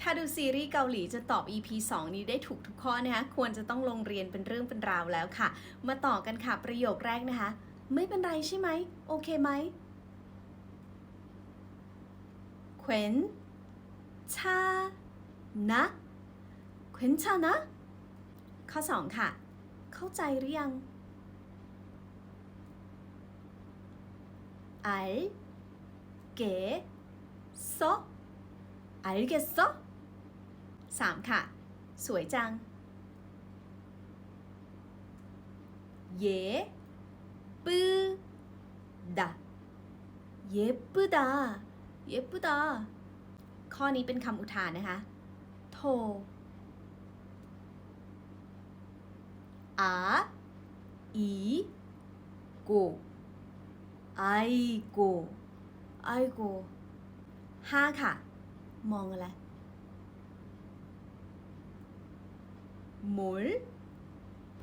ถ้าดูซีรีส์เกาหลีจะตอบ EP 2 นี้ได้ถูกทุกข้อนะคะ ควรจะต้องลงเรียนเป็นเรื่องเป็นราวแล้วค่ะ มาต่อกันค่ะ ประโยคแรกนะคะ ไม่เป็นไรใช่ไหม โอเคไหมเขวนชานะเขวนชานะ ข้อ 2 ค่ะ เข้าใจหรือยัง 알 겠어 알겠어 สามค่ะ สวยจัง เยปืดาเยปืดาเยปืดาข้อนี้เป็นคำอุทานนะคะ โทอาอีโกไอโกไอโกห้าค่ะ มองอะไร มล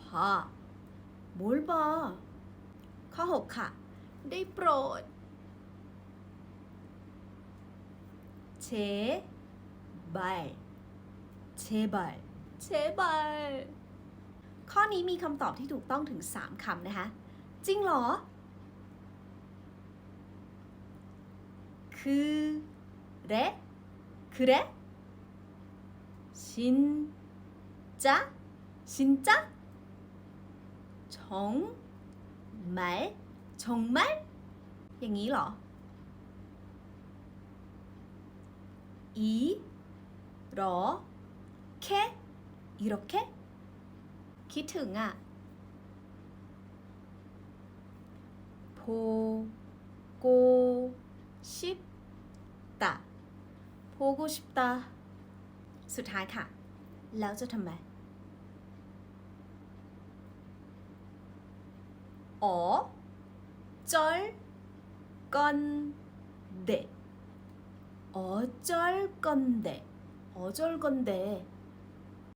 พามลบาข้อ 6 ค่ะ ได้โปรด เชบายเชบายเชบายข้อนี้มีคำตอบที่ถูกต้องถึง 3คำนะคะ จริงเหรอ 그래? 그래? 진짜? 진짜? 정말? 정말? อย่างนี้เหรอ 이렇게? 이렇게? คิดถึงอ่ะ 보고 싶다. 보고 싶다. สุดท้ายค่ะ แล้วจะทำไม อ๋อจอยก่อนเดอจอยก่อนเดอจอยก่อนเด